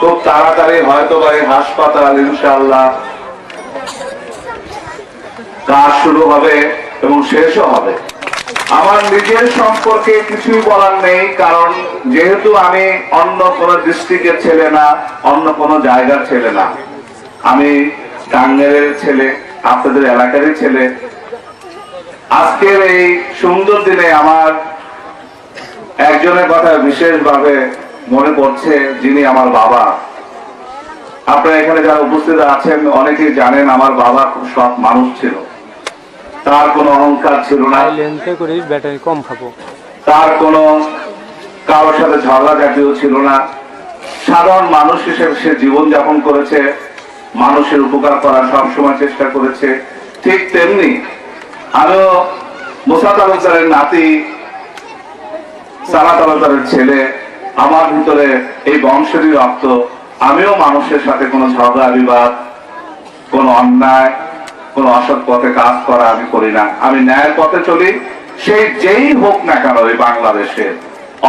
খুব তাড়াতাড়ি হয়তো বা এই হাসপাতাল ইনশাল্লাহ কাজ শুরু হবে এবং শেষও হবে। আমার নিজের সম্পর্কে কিছুই বলার নেই, কারণ যেহেতু আমি অন্য কোন ডিস্ট্রিক্টের ছেলে না, অন্য কোন জায়গার ছেলে না। আমি টাঙ্গাইলের ছেলে, আপনাদের এলাকারই ছেলে। আজকের এই সুন্দর দিনে আমার একজনের কথা বিশেষভাবে মনে পড়ছে যিনি আমার বাবা। আপনারা এখানে যারা উপস্থিত আছেন অনেকেই জানেন আমার বাবা খুব সৎ মানুষ ছিল। তার কোনো অহংকার ছিল না। ব্যাটারি কম খাব। তার কোনো কারোর সাথে ঝগড়া জাতীয় ছিল না। সাধারণ মানুষ হিসেবে সে জীবন যাপন করেছে। মানুষের উপকার করার সবসময় চেষ্টা করেছে। ঠিক তেমনি আমিও মুসা তালুকদারের নাতি সালা তালুকদারের ছেলে, আমার ভিতরে এই বংশেরই রক্ত আমিও মানুষের সাথে কোনো ঝগড়া, বিবাদ, কোনো অন্যায়, কোনো অসৎ পথে কাজ করা আমি করি না। আমি ন্যায়ের পথে চলি সেই যেই হোক না কেন এই বাংলাদেশে।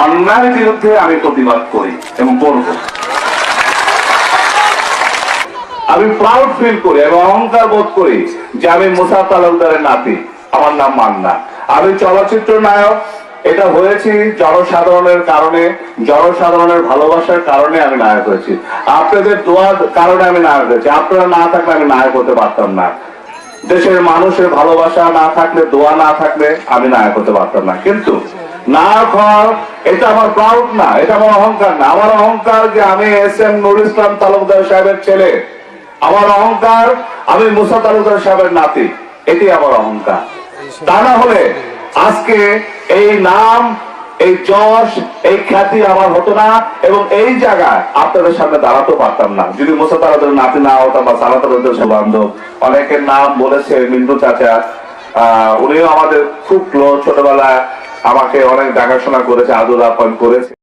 অন্যায়ের বিরুদ্ধে আমি প্রতিবাদ করি এবং করব। আমি প্রাউড ফিল করি এবং অহংকার বোধ করি যে আমি মুসা তালুকদারের নাতি। আমার নাম মান্না। আমি চলচ্চিত্র নায়ক। এটা হয়েছি জনসাধারণের কারণে, জনসাধারণের ভালোবাসার কারণে আমি নায়ক হয়েছি। আপনাদের দোয়ার কারণে আমি নায়ক হয়েছি। আপনারা না থাকলে আমি নায়ক হতে পারতাম না। দেশের মানুষের ভালোবাসা না থাকলে, দোয়া না থাকলে আমি নায়ক হতে পারতাম না। কিন্তু নায়ক হওয়ার, এটা আমার প্রাউড না, এটা আমার অহংকার না। আমার অহংকার যে আমি এস এম নুর ইসলাম তালুকদার সাহেবের ছেলে। আমার অহংকার, আমি মুসা তালুকদার সাহেবের নাতি। এটি আমার অহংকার। তা না হলে আজকে এই নাম, এই যশ, এই খ্যাতি আমার হতো না এবং এই জায়গায় আপনাদের সামনে দাঁড়াতেও পারতাম না। যদি মুসা নাতি না হতাম বা সালা তালুকদার বান্ধব অনেকের নাম বলেছে মিন্টু চাচা। আহ, উনিও আমাদের খুব ক্লোজ ছোটবেলায় আমাকে অনেক দেখাশোনা করেছে, আদর আপন করেছে।